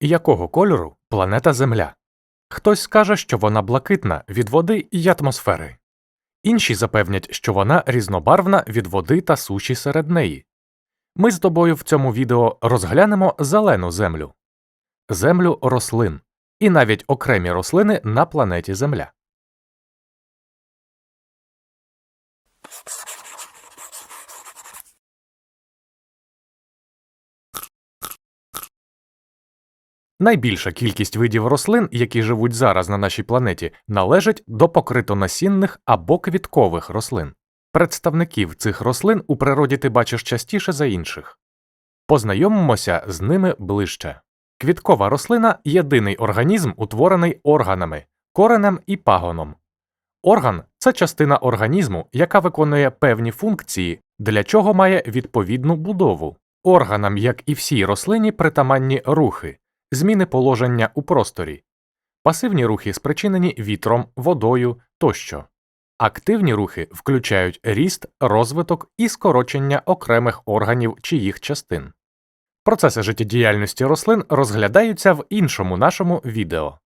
Якого кольору планета Земля? Хтось скаже, що вона блакитна від води і атмосфери. Інші запевнять, що вона різнобарвна від води та суші серед неї. Ми з тобою в цьому відео розглянемо зелену землю, землю рослин і навіть окремі рослини на планеті Земля. Найбільша кількість видів рослин, які живуть зараз на нашій планеті, належить до покритонасінних або квіткових рослин. Представників цих рослин у природі ти бачиш частіше за інших. Познайомимося з ними ближче. Квіткова рослина єдиний організм, утворений органами, коренем і пагоном. Орган це частина організму, яка виконує певні функції, для чого має відповідну будову. Органам, як і всій рослині, притаманні рухи, зміни положення у просторі, пасивні рухи спричинені вітром, водою тощо. Активні рухи включають ріст, розвиток і скорочення окремих органів чи їх частин. Процеси життєдіяльності рослин розглядаються в іншому нашому відео.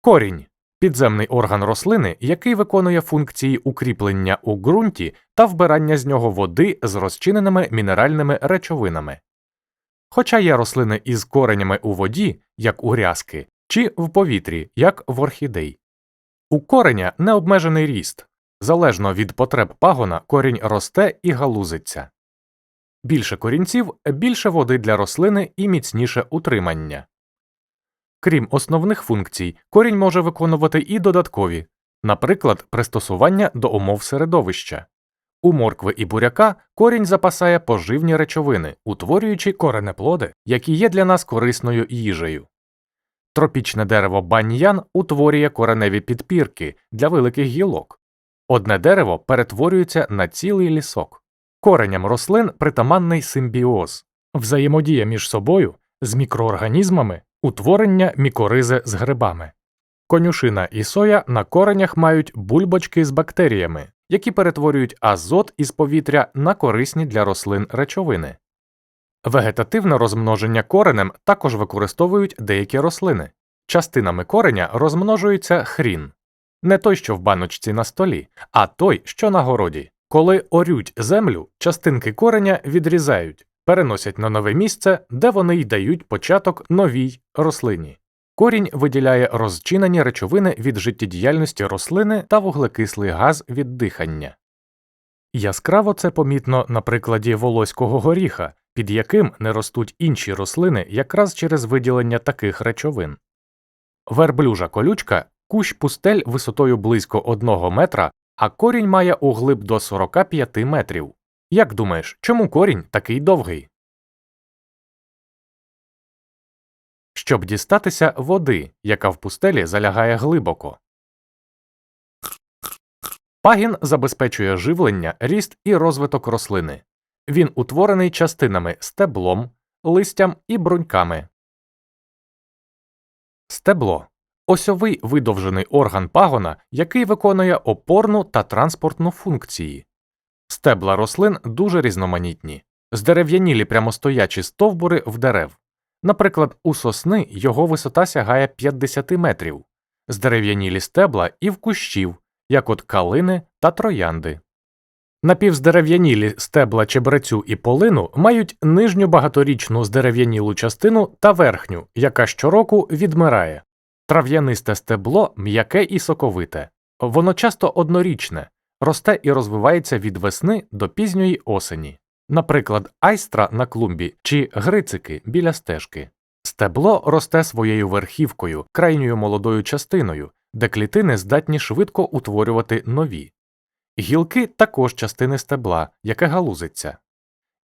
Корінь підземний орган рослини, який виконує функції укріплення у ґрунті та вбирання з нього води з розчиненими мінеральними речовинами. Хоча є рослини із коренями у воді, як у рязки, чи в повітрі, як в орхідей. У кореня необмежений ріст. Залежно від потреб пагона, корінь росте і галузиться. Більше корінців більше води для рослини і міцніше утримання. Крім основних функцій, корінь може виконувати і додаткові, наприклад, пристосування до умов середовища. У моркви і буряка корінь запасає поживні речовини, утворюючи коренеплоди, які є для нас корисною їжею. Тропічне дерево баньян утворює кореневі підпірки для великих гілок. Одне дерево перетворюється на цілий лісок. Кореням рослин притаманний симбіоз, взаємодія між собою з мікроорганізмами, утворення мікоризи з грибами. Конюшина і соя на коренях мають бульбочки з бактеріями, які перетворюють азот із повітря на корисні для рослин речовини. Вегетативне розмноження коренем також використовують деякі рослини. Частинами кореня розмножується хрін, не той, що в баночці на столі, а той, що на городі. Коли орють землю, частинки кореня відрізають, переносять на нове місце, де вони й дають початок новій рослині. Корінь виділяє розчинені речовини від життєдіяльності рослини та вуглекислий газ від дихання. Яскраво це помітно на прикладі волоського горіха, під яким не ростуть інші рослини якраз через виділення таких речовин. Верблюжа колючка кущ пустель висотою близько 1 метра, а корінь має углиб до 45 метрів. Як думаєш, чому корінь такий довгий? Щоб дістатися води, яка в пустелі залягає глибоко. Пагін забезпечує живлення, ріст і розвиток рослини. Він утворений частинами стеблом, листям і бруньками. Стебло осьовий видовжений орган пагона, який виконує опорну та транспортну функції. Стебла рослин дуже різноманітні, здерев'янілі прямостоячі стовбури в дерев. Наприклад, у сосни його висота сягає 50 метрів, здерев'янілі стебла і в кущів, як от калини та троянди. Напівздерев'янілі стебла чебрецю і полину мають нижню багаторічну здерев'янілу частину та верхню, яка щороку відмирає. Трав'янисте стебло м'яке і соковите, воно часто однорічне, росте і розвивається від весни до пізньої осені, наприклад, айстра на клумбі чи грицики біля стежки. Стебло росте своєю верхівкою, крайньою молодою частиною, де клітини здатні швидко утворювати нові. Гілки також частини стебла, яке галузиться.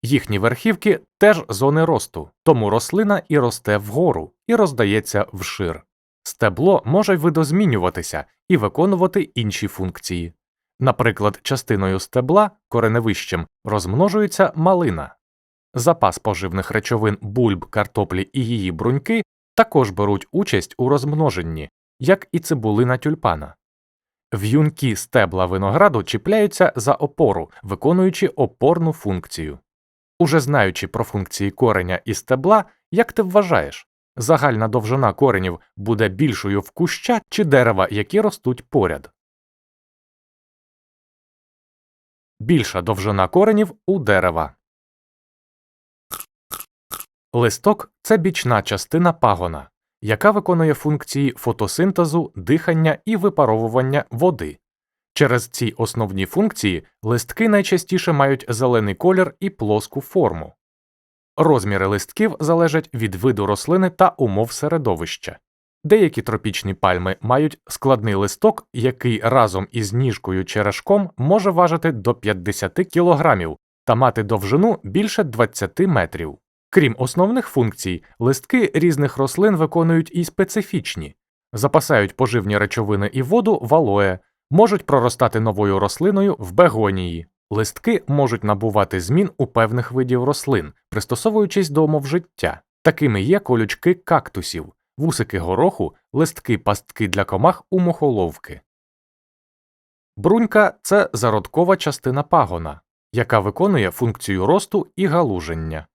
Їхні верхівки теж зони росту, тому рослина і росте вгору, і роздається вшир. Стебло може видозмінюватися і виконувати інші функції. Наприклад, частиною стебла кореневищем розмножується малина. Запас поживних речовин бульб, картоплі і її бруньки також беруть участь у розмноженні, як і цибулина тюльпана. В'юнкі стебла винограду чіпляються за опору, виконуючи опорну функцію. Уже знаючи про функції кореня і стебла, Як ти вважаєш, загальна довжина коренів буде більшою в куща чи дерева, які ростуть поряд? Більша довжина коренів у дерева. Листок це бічна частина пагона, яка виконує функції фотосинтезу, дихання і випаровування води. Через ці основні функції листки найчастіше мають зелений колір і плоску форму. Розміри листків залежать від виду рослини та умов середовища. Деякі тропічні пальми мають складний листок, який разом із ніжкою черешком може важити до 50 кг та мати довжину більше 20 метрів. Крім основних функцій, листки різних рослин виконують і специфічні, запасають поживні речовини і воду в алоє, можуть проростати новою рослиною в бегонії. Листки можуть набувати змін у певних видів рослин, пристосовуючись до умов життя. Такими є колючки кактусів, вусики гороху, листки пастки для комах у мохоловки. Брунька це зародкова частина пагона, яка виконує функцію росту і галуження.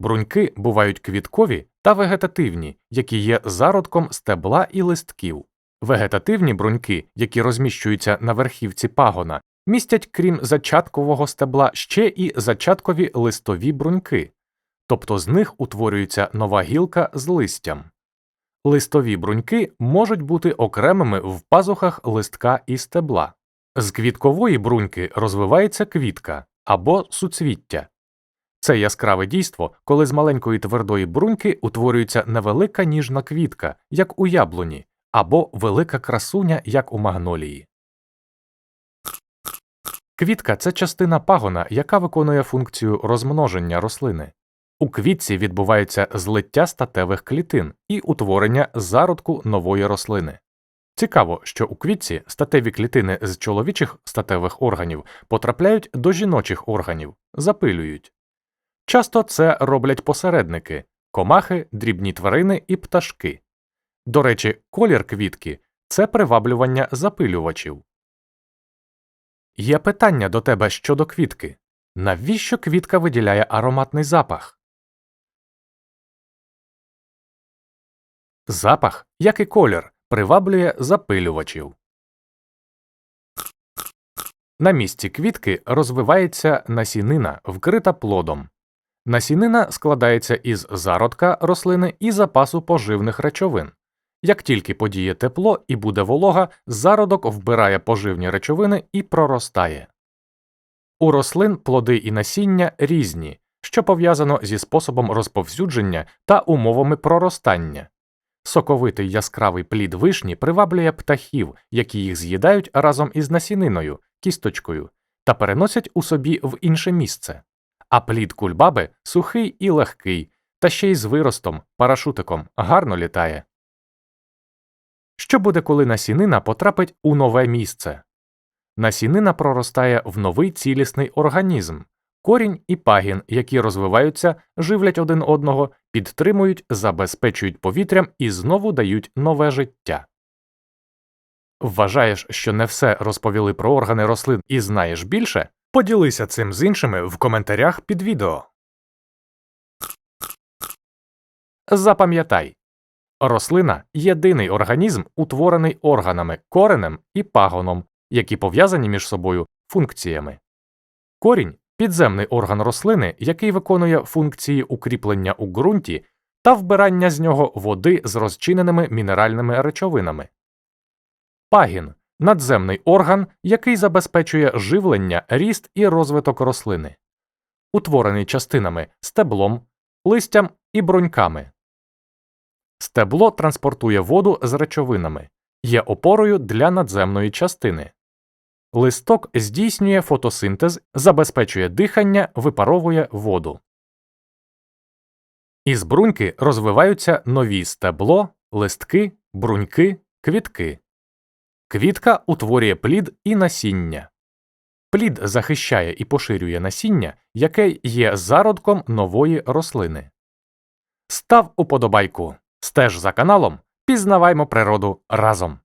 Бруньки бувають квіткові та вегетативні, які є зародком стебла і листків. Вегетативні бруньки, які розміщуються на верхівці пагона, містять, крім зачаткового стебла, ще і зачаткові листові бруньки, тобто з них утворюється нова гілка з листям. Листові бруньки можуть бути окремими в пазухах листка і стебла. З квіткової бруньки розвивається квітка або суцвіття. Це яскраве дійство, коли з маленької твердої бруньки утворюється невелика ніжна квітка, як у яблуні, або велика красуня, як у магнолії. Квітка це частина пагона, яка виконує функцію розмноження рослини. У квітці відбувається злиття статевих клітин і утворення зародку нової рослини. Цікаво, що у квітці статеві клітини з чоловічих статевих органів потрапляють до жіночих органів, запилюють. Часто це роблять посередники комахи, дрібні тварини і пташки. До речі, колір квітки це приваблювання запилювачів. Є питання до тебе щодо квітки. Навіщо квітка виділяє ароматний запах? Запах, як і колір, приваблює запилювачів. На місці квітки розвивається насінина, вкрита плодом. Насінина складається із зародка рослини і запасу поживних речовин. Як тільки подіє тепло і буде волога, зародок вбирає поживні речовини і проростає. У рослин плоди і насіння різні, що пов'язано зі способом розповсюдження та умовами проростання. Соковитий яскравий плід вишні приваблює птахів, які їх з'їдають разом із насіниною, кісточкою, та переносять у собі в інше місце. А плід кульбаби сухий і легкий, та ще й з виростом, парашутиком, гарно літає. Що буде, коли насінина потрапить у нове місце? Насінина проростає в новий цілісний організм, корінь і пагін, які розвиваються, живлять один одного, підтримують, забезпечують повітрям і знову дають нове життя. Вважаєш, що не все розповіли про органи рослин і знаєш більше? Поділися цим з іншими в коментарях під відео. Запам'ятай рослина єдиний організм, утворений органами, коренем і пагоном, які пов'язані між собою функціями. Корінь підземний орган рослини, який виконує функції укріплення у ґрунті та вбирання з нього води з розчиненими мінеральними речовинами. Пагін надземний орган, який забезпечує живлення, ріст і розвиток рослини, утворений частинами стеблом, листям і бруньками. Стебло транспортує воду з речовинами, є опорою для надземної частини. Листок здійснює фотосинтез, забезпечує дихання, випаровує воду. Із бруньки розвиваються нові стебло, листки, бруньки, квітки. Квітка утворює плід і насіння. Плід захищає і поширює насіння, яке є зародком нової рослини. Став уподобайку. Стеж за каналом, пізнаваймо природу разом.